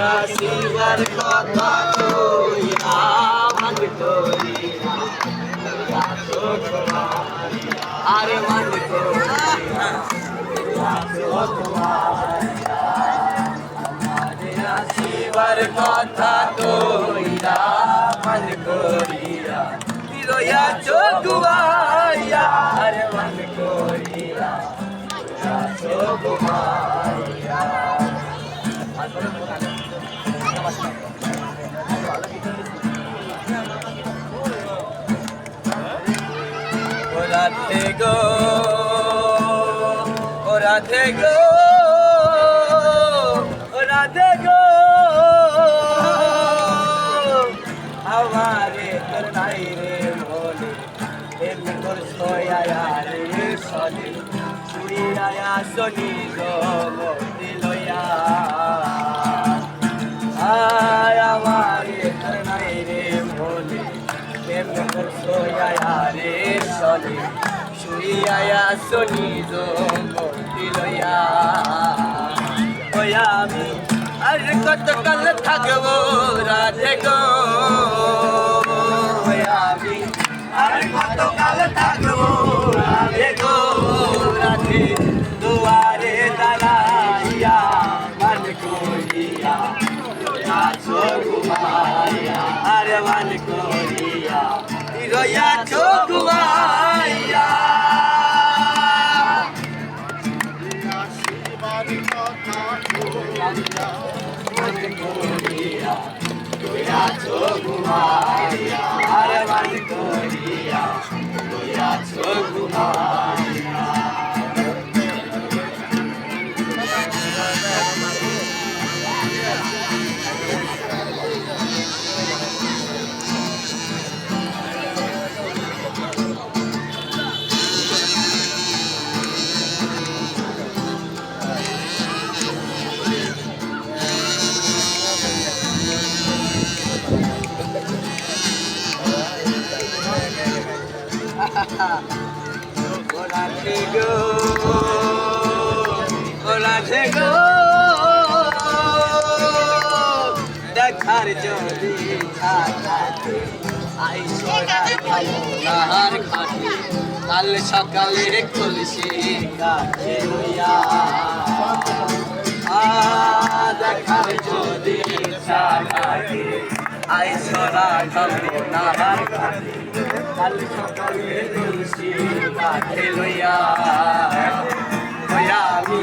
শিবার কথা কইয়া মান করিয়া আরে মান শিবার কথা কইয়া মান লইয়া চোখুয়া আরে মান করিয়া চোখুয়া ওরাতে গো ওরাতে গো রাধে গো। আমারে তোর নাই রে বলে এমনি তোর সয়া রে সলে। আয়া সনি গো। সলে চুড়িয়া সনি গো লইয়া। ওই আমি আর কত কাল থাকব রাধে গো? আমি আর কত কাল থাকব রাধে গো? রাধে দুয়ারে দাঁড়াইয়া মান করিয়া আছো ঘুমাইয়া, আরে মান করিয়া ছো দেখার যদি থাকে আই সোনার খাটে কাল সকালে খুলছি কাছে দেখার যদি থাকে আই সোনা খানার খাটে কাল সকালে খুলছি কাছে লইয়া লইয়া আমি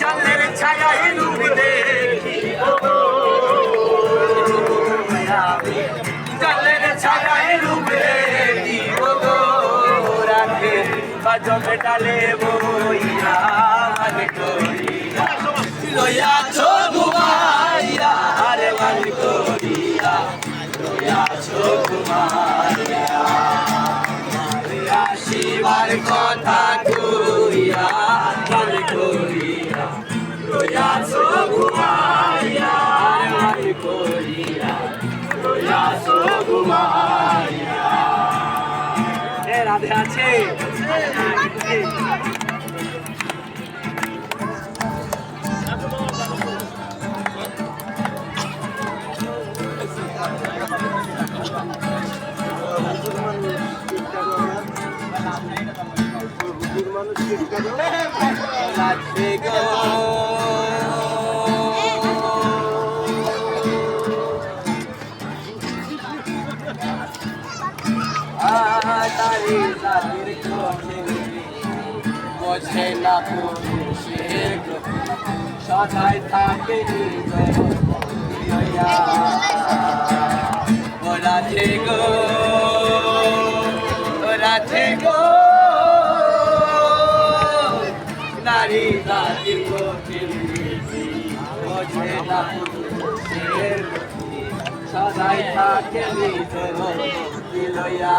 জলের ছায়ায় ডুব দেখি আমি জলের ছায়ায় ডুবে গো রাতে বাজবে ডালে বইয়া মান করিয়া লইয়া ছো ঘুমাইয়া আরে মান করিয়া লইয়া ছো ঘুমাইয়া আছে রাধে গো বোঝে না গতি সদাই থাকে নিজয়া ও রাধে গো ও রাধে গো নারী জাতির কঠিন বোঝে না পুরুষের সদাই থাকে নিজয়া লইয়া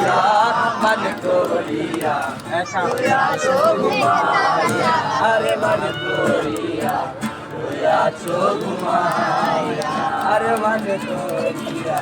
ঘুমাইয়া আরে মান করিয়া আছো ঘুমাইয়া আরে মান করিয়া